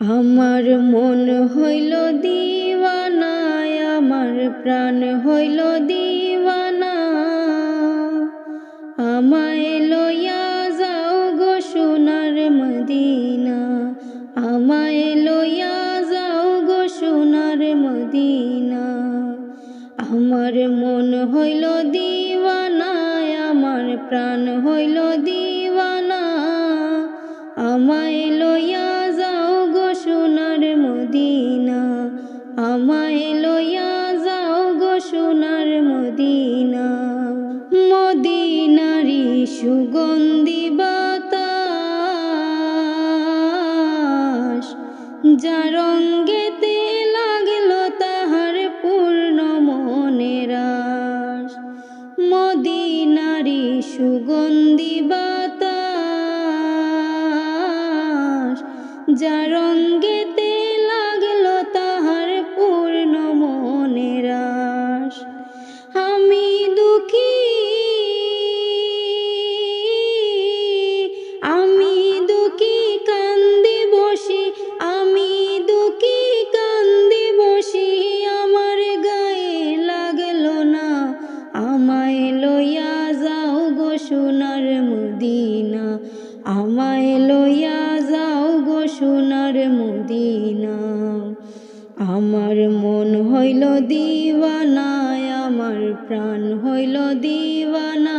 আমার মন হইল দিওয়ানা, আমার প্রাণ হইল দিওয়ানা। আমায় লইয়া যাও গো সোনার মদিনা, আমায় লইয়া যাও গো সোনার মদিনা। আমার মন হইল দিওয়ানা, আমার প্রাণ হইল দিওয়ানা। আমায় লইয়া আমায় লইয়া যাও গো সোনার মদিনা। মদিনারি সুগন্ধি বাতাস, যা রঙ্গেতে লাগল তাহার পূর্ণ মনের আশ। মদিনারি সুগন্ধি বাতাস, যা রঙ্গেতে সোনার মদিনা। আমার মন হইল দিওয়ানা আমার প্রাণ হইল দিওয়ানা।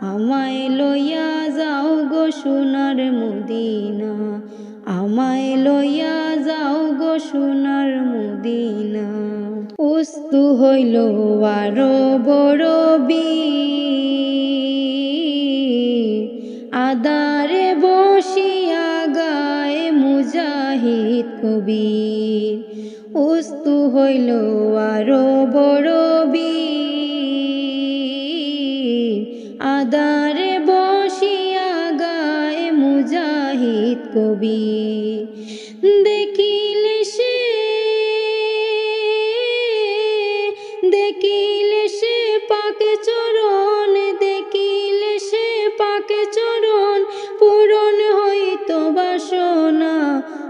আমায় লইয়া যাও গো সোনার মদিনা। আমায় লইয়া যাও গো সোনার মদিনা। উস্তু হইল আরও বড় বীর। মুজাহিদ কবির। উস্তু হইল আরও বড় বীর। আদারে বসিয়া গায় মুজাহিদ কবির। দেখিলে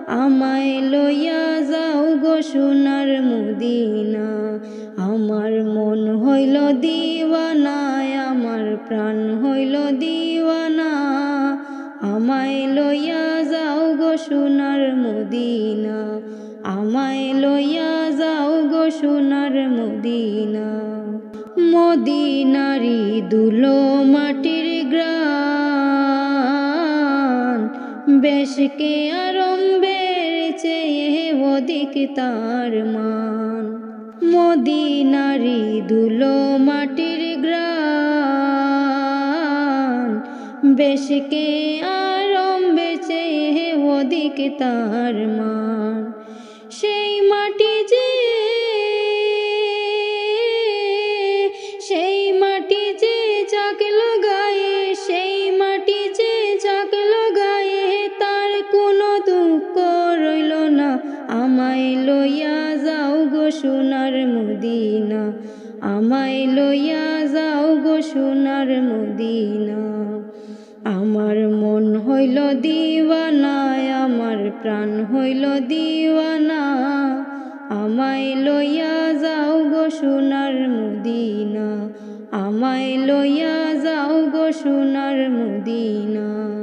আমায় লইয়া যাও গো সোনার মুদিনা। আমার মন হইল দিওয়ানা, আমার প্রাণ হইল দিওয়ানা। আমায় লইয়া যাও গো সোনার মুদিনা। আমায় লইয়া যাও গো সোনার মুদিনা। মদিনারি দুলো মাটির বেশকে আরম্ভের চেয়ে অধিক তার মান। মদিনারি দুলো মাটির গ্রাম বেশকে আরম্ভে চেয়ে অধিক তার মান। সেই মাটি যে সোনার মদিনা, আমায় লইয়া যাও গো সোনার মদিনা। আমার মন হইল দিওয়ানা, আমার প্রাণ হইল দিওয়ানা, আমায় লইয়া যাও গো সোনার মদিনা, আমায় লইয়া যাও গো সোনার মদিনা।